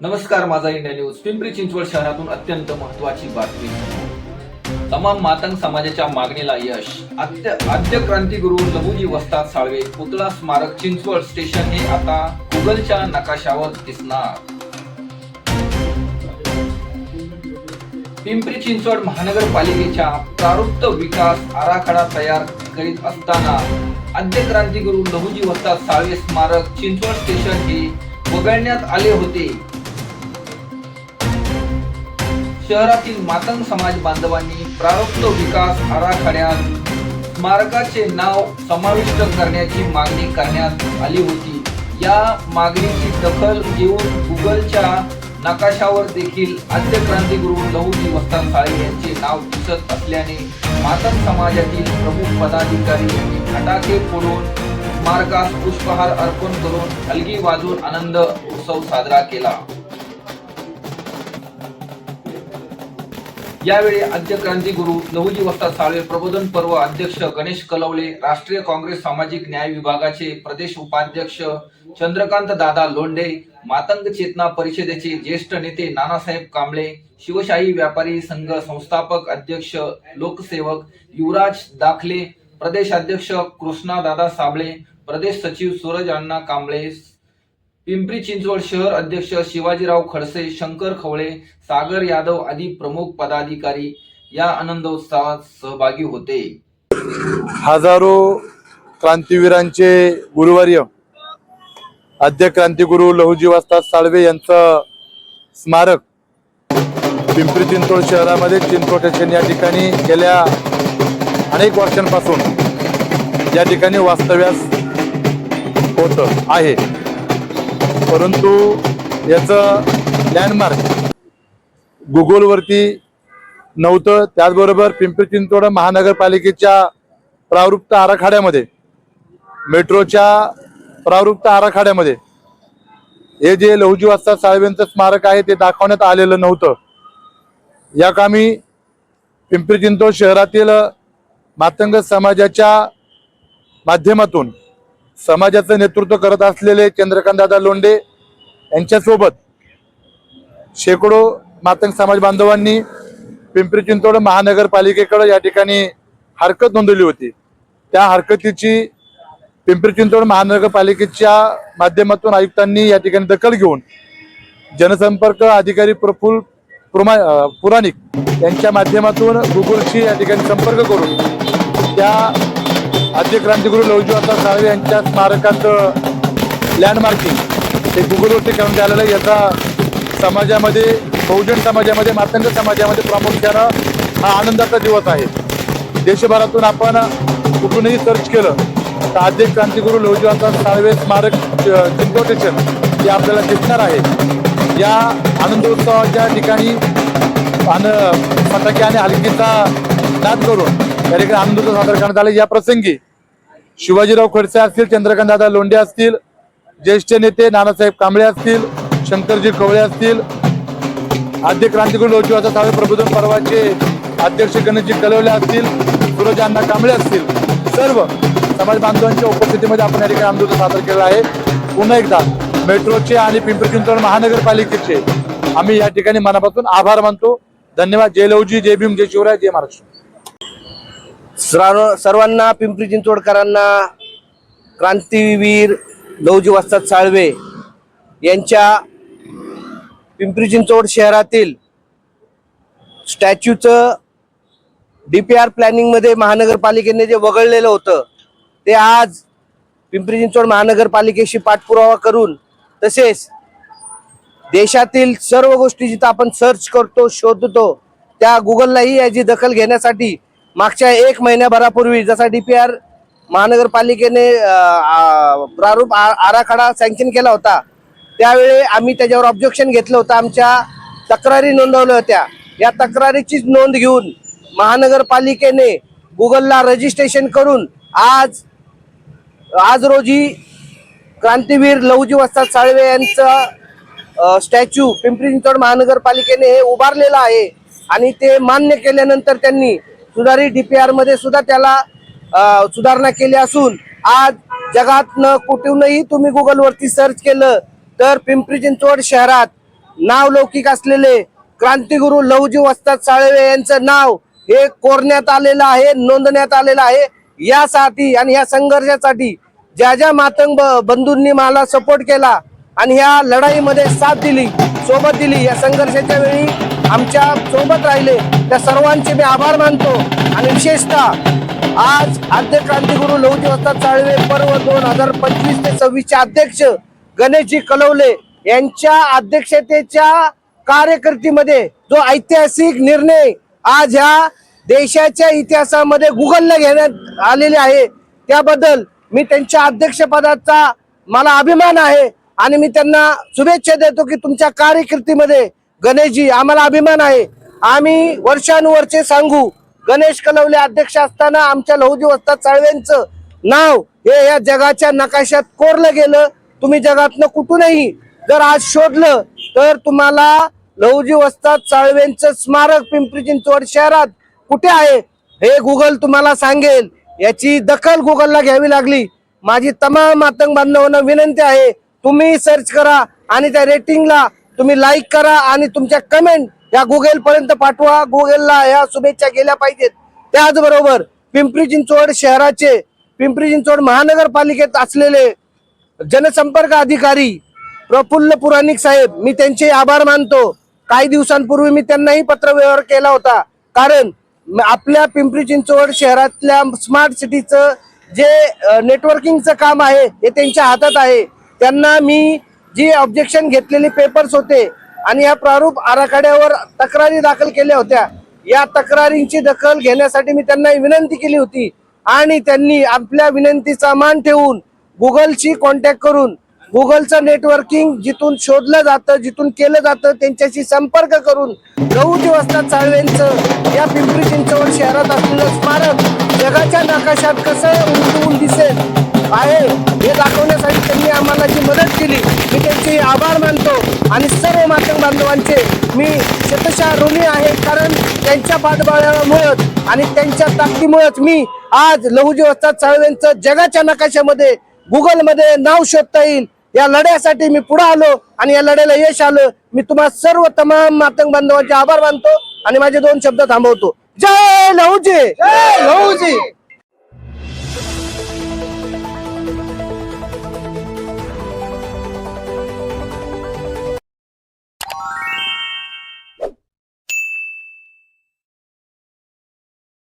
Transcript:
नमस्कार माझा India news. Pimpri Chinchwad शहरातून अत्यंत महत्वाची बातमी. तमाम मातंग समाजाच्या मागणीला यश. आद्य आद्य क्रांतिगुरु लहुजी वस्ताद साळवे पुतळा स्मारक चिंचवड स्टेशन हे आता गुगलच्या नकाशावर दिसणार. पिंपरी चिंचवड महानगरपालिकेच्या प्रारुप्त विकास आराखडा तयार करीत असताना आद्य क्रांतिगुरु लहुजी वस्ताद साळवे स्मारक चिंचवड स्टेशन हे वगळण्यात आले होते. शहरातील मातंग समाज बांधवांनी प्रारब्ध विकास आराखड्यात स्मारकाचे नाव समाविष्ट करण्याची मागणी करण्यात आली होती. या मागणीची दखल घेऊन गुगलच्या नकाशावर देखील आद्य क्रांतिगुरु लहुजी वस्ताद साळे यांचे नाव दिसत असल्याने मातंग समाजातील प्रमुख पदाधिकारी यांनी फटाके फोडून स्मारकास पुष्पहार अर्पण करून हलगी वाजून आनंद उत्सव साजरा केला. यावेळी आद्य क्रांती गुरु नवजी वस्ता साळवे प्रबोधन पर्व अध्यक्ष गणेश कलवले राष्ट्रीय काँग्रेस सामाजिक न्याय विभागाचे प्रदेश उपाध्यक्ष चंद्रकांत दादा लोंढे मातंग चेतना परिषदेचे ज्येष्ठ नेते नानासाहेब कांबळे शिवशाही व्यापारी संघ संस्थापक अध्यक्ष लोकसेवक युवराज दाखले प्रदेश अध्यक्ष कृष्णा दादा साबळे प्रदेश सचिव सूरज अण्णा कांबळे पिंपरी चिंचवड शहर अध्यक्ष शिवाजीराव खडसे शंकर खवळे सागर यादव आदी प्रमुख पदाधिकारी या आनंदोत्सवात सहभागी होते. हजारो क्रांतीवीरांचे गुरुवर्य आद्य क्रांतीगुरु लहुजी वस्ताद साळवे यांचं स्मारक पिंपरी चिंचवड शहरामध्ये चिंचवड स्टेशन या ठिकाणी गेल्या अनेक वर्षांपासून या ठिकाणी वास्तव्यास होत आहे. परंतु याचं लँडमार्क गुगलवरती नव्हतं. त्याचबरोबर पिंपरी चिंचवड महानगरपालिकेच्या प्रावृत्त आराखड्यामध्ये मेट्रोच्या प्रावृत्त आराखड्यामध्ये हे जे लहुजी वस्ताद साहेबांचं स्मारक आहे ते दाखवण्यात आलेलं नव्हतं. या कामी पिंपरी चिंचवड शहरातील मातंग समाजाच्या माध्यमातून समाजाचं नेतृत्व करत असलेले चंद्रकांतदादा लोंडे यांच्यासोबत शेकडो मातंग समाज बांधवांनी पिंपरी चिंचवड महानगरपालिकेकडे या ठिकाणी हरकत नोंदवली होती. त्या हरकतीची पिंपरी चिंचवड महानगरपालिकेच्या माध्यमातून आयुक्तांनी या ठिकाणी दखल घेऊन जनसंपर्क अधिकारी प्रफुल प्रमा पुराणिक यांच्या माध्यमातून गुगलशी या ठिकाणी संपर्क करून त्या आद्य क्रांतिगुरु लवजी वस्ताद साळवे यांच्या स्मारकाचं लँडमार्किंग हे गुगलवरती करून द्यायला याचा समाजामध्ये बहुजन समाजामध्ये मातंग समाजामध्ये प्रामुख्यानं हा आनंदाचा दिवस आहे. देशभरातून आपण कुठूनही सर्च केलं तर आद्य क्रांतिगुरु लवजी साळवे स्मारक अ, स्टेशन हे आपल्याला दिसणार आहे. या आनंदोत्सवाच्या ठिकाणी आन फटाके आणि हलकीचा नाद करून कार्यक्रम आनंदोत्सव सादर करण्यात आला. या प्रसंगी शिवाजीराव खडसे असतील चंद्रकांतदादा लोंढे असतील ज्येष्ठ नेते नानासाहेब कांबळे असतील शंकरजी कवळे असतील आद्य क्रांतिकुल लोकजीवाचा सावे प्रबोधन पर्वाचे अध्यक्ष गणेशजी कलवले असतील सुरज अण्णा कांबळे असतील. सर्व समाज बांधवांच्या उपस्थितीमध्ये आपण या ठिकाणी आंदोलन सादर केलं आहे. पुन्हा एकदा मेट्रोचे आणि पिंपरी चिंचवड महानगरपालिकेचे आम्ही या ठिकाणी मनापासून आभार मानतो. धन्यवाद. जय लवजी जय भीम जय शिवराय जय महाराष्ट्र. सर्व सर्वांना पिंपरी चिंचवडकरांना क्रांतीवीर लवजी वस्ताद साळवे यांच्या पिंपरी चिंचवड शहरातील स्टॅच्यूचं डी पी आर प्लॅनिंगमध्ये महानगरपालिकेने जे वगळलेलं होतं ते आज पिंपरी चिंचवड महानगरपालिकेशी पाठपुरावा करून तसेच देशातील सर्व गोष्टी जिथं आपण सर्च करतो शोधतो त्या गुगललाही याची दखल घेण्यासाठी मागच्या एक महिन्याभरापूर्वी जसा डीपीआर महानगरपालिकेने आर महानगरपालिकेने प्रारूप आ- आराखडा सँक्शन केला होता त्यावेळी आम्ही त्याच्यावर ऑब्जेक्शन घेतलं होतं. आमच्या तक्रारी नोंदवल्या होत्या. या तक्रारीचीच नोंद घेऊन महानगरपालिकेने गुगलला रजिस्ट्रेशन करून आज आज रोजी क्रांतीवीर लहुजी वस्ताद साळवे यांचं स्टॅच्यू पिंपरी चिंचवड महानगरपालिकेने हे उभारलेलं आहे. आणि ते मान्य केल्यानंतर त्यांनी सुधारित डीपीआरमध्ये सुद्धा त्याला सुधारणा केली असून आज जगात न कुठूनही तुम्ही गुगलवरती सर्च केलं तर पिंपरी चिंचवड शहरात नाव लौकिक असलेले क्रांतीगुरु लवजी वस्ताद साळवे यांचं नाव हे कोरण्यात आलेलं आहे नोंदण्यात आलेलं आहे. यासाठी आणि या संघर्षासाठी ज्या ज्या मातंग ब- बंधूंनी मला सपोर्ट केला आणि ह्या लढाईमध्ये साथ दिली सोबत दिली या संघर्षाच्या वेळी आमच्यासोबत राहिले. त्या सर्वांचे मी आभार मानतो. आणि विशेषतः आज आद्य क्रांतिगुरु लहुजी वस्ताद साळवे पर्व दोन हजार पंचवीस ते सव्वीसचे अध्यक्ष गणेशजी कलवले यांच्या अध्यक्षतेच्या कार्यकर्तीमध्ये जो ऐतिहासिक निर्णय आज ह्या देशाच्या इतिहासामध्ये गुगलला घेण्यात आलेले आहे त्याबद्दल मी त्यांच्या अध्यक्षपदाचा मला अभिमान आहे आणि मी त्यांना शुभेच्छा देतो की तुमच्या कार्यकिर्दीमध्ये गणेशजी आम्हाला अभिमान आहे. आम्ही वर्षानुवर्षे सांगू गणेश कलवले अध्यक्ष असताना आमच्या लहुजी वस्ताद साळवेंचं नाव हे या जगाच्या नकाशात कोरलं गेलं. तुम्ही जगातनं कुठूनही जर आज शोधलं तर तुम्हाला लहुजी वस्ताद साळवेंचं स्मारक पिंपरी चिंचवड शहरात कुठे आहे हे गुगल तुम्हाला सांगेल. याची दखल गुगलला घ्यावी लागली. माझी तमाम मातंग बांधवांना विनंती आहे तुम्ही सर्च करा आणि त्या रेटिंगला तुम्ही लाईक करा आणि तुमच्या कमेंट या गुगल पर्यंत पाठवा गुगलला या शुभेच्छा गेल्या पाहिजेत. त्याचबरोबर पिंपरी चिंचवड शहराचे पिंपरी चिंचवड महानगरपालिकेत असलेले जनसंपर्क अधिकारी प्रफुल्ल पुराणिक साहेब मी त्यांचे आभार मानतो. काही दिवसांपूर्वी मी त्यांनाही पत्रव्यवहार केला होता. कारण आपल्या पिंपरी चिंचवड शहरातल्या स्मार्ट सिटीचं जे नेटवर्किंगचं काम आहे हे त्यांच्या हातात आहे. त्यांना मी जी ऑब्जेक्शन घेतलेले पेपर्स होते आणि या प्रारूप आराखड्यावर तक्रारी दाखल केल्या होत्या. या तक्रारींची दखल घेण्यासाठी मी त्यांना विनंती केली होती आणि त्यांनी आपल्या विनंतीचा मान ठेवून गुगलशी कॉन्टॅक्ट करून गुगलचं नेटवर्किंग जिथून शोधलं जातं जिथून केलं जातं त्यांच्याशी संपर्क करून गहू वस्ताद साळवेंचं या पिंपरी चिंचवड शहरात असलेलं स्मारक जगाच्या नकाशात कसं उमटवून दिसेल आहे हे दाखवण्यासाठी त्यांनी आम्हाला जी मदत आभार मानतो आणि सर्व मातंग बांधवांचे मी शतशा ऋणी आहे कारण त्यांच्या पाठबळामुळेच आणि त्यांच्या ताकदीमुळेच मी आज लहुजी वस्ताद साळवेंचं जगाच्या नकाशामध्ये गुगलमध्ये नाव शोधता येईल. या लढ्यासाठी मी पुढे आलो आणि या लढ्याला यश आलं. मी तुम्हा सर्व तमाम मातंग बांधवांचे आभार मानतो आणि माझे दोन शब्द थांबवतो. जय लहूजी! जय लहूजी!